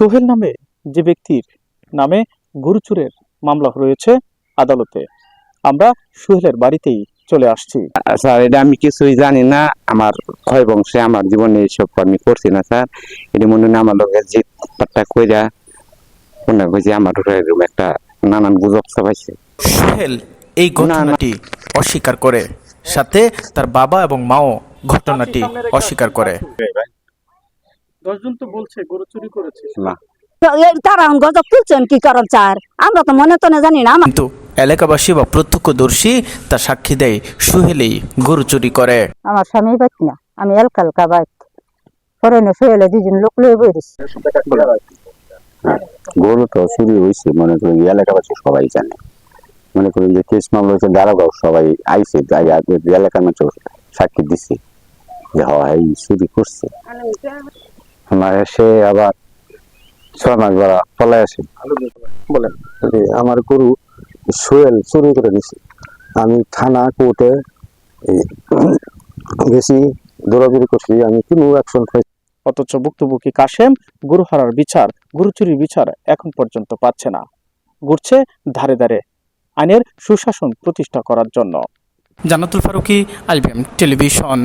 সোহেল নামে যে ব্যক্তির নামে গরু চুরের মামলা রয়েছে আদালতে। আমরা সোহেলের বাড়িতেই চলে আসছি। স্যার এটা আমি কিছুই জানি না। আমার ক্ষয় বংশে আমার জীবনে এইসব আমি করছি না স্যার। এটা মনে হয় আমার লোকের জিত পাট্টা কইরা কোনটা কইছে আমার এরকম একটা নানান গুজব চাপাইছে সোহেল এই ঘটনাটি অস্বীকার করে সাথে তার বাবা এবং মাও ঘটনাটি অস্বীকার করে। দশজন তো বলছে গরু চুরি করেছে। না। তারা গজব তুলছেন কি কারণ চার? আমরা তো মনে তো না জানি না কিন্তু এলাকাবাসী বা প্রত্যক্ষদর্শী তা সাক্ষী দেয় সোহেলেই গরু চুরি করে। আমার স্বামী বাইত না আমি এলকা এলকা বাইত পরে না শুয়েলে দুজন লোক লয়ে বইরিস গরু তো চুরি হয়েছে মনে করেন এই এলাকাবাসী সবাই জানে। মনে করেন যে কেস মামলা হয়েছে দারোগাও সবাই আইসে এলাকার মানুষ সাক্ষী দিছে যে হয় চুরি করছে। আমার সে আবার ছয় মাস বেড়া পলাই আসে। বলেন। যে আমার গরু সোয়েল চুরি করে নিছে আমি থানা কোর্টে গেছি দৌড়াদৌড়ি করছি। আমি কোনো অ্যাকশন অথচ ভুক্তভোগী কাশেম গরু হারার বিচার গরু চুরির বিচার এখন পর্যন্ত পাচ্ছে না। ঘুরছে ধারে ধারে আইনের সুশাসন প্রতিষ্ঠা করার জন্য। জানাতুল ফারুকি আলবিএম টেলিভিশন।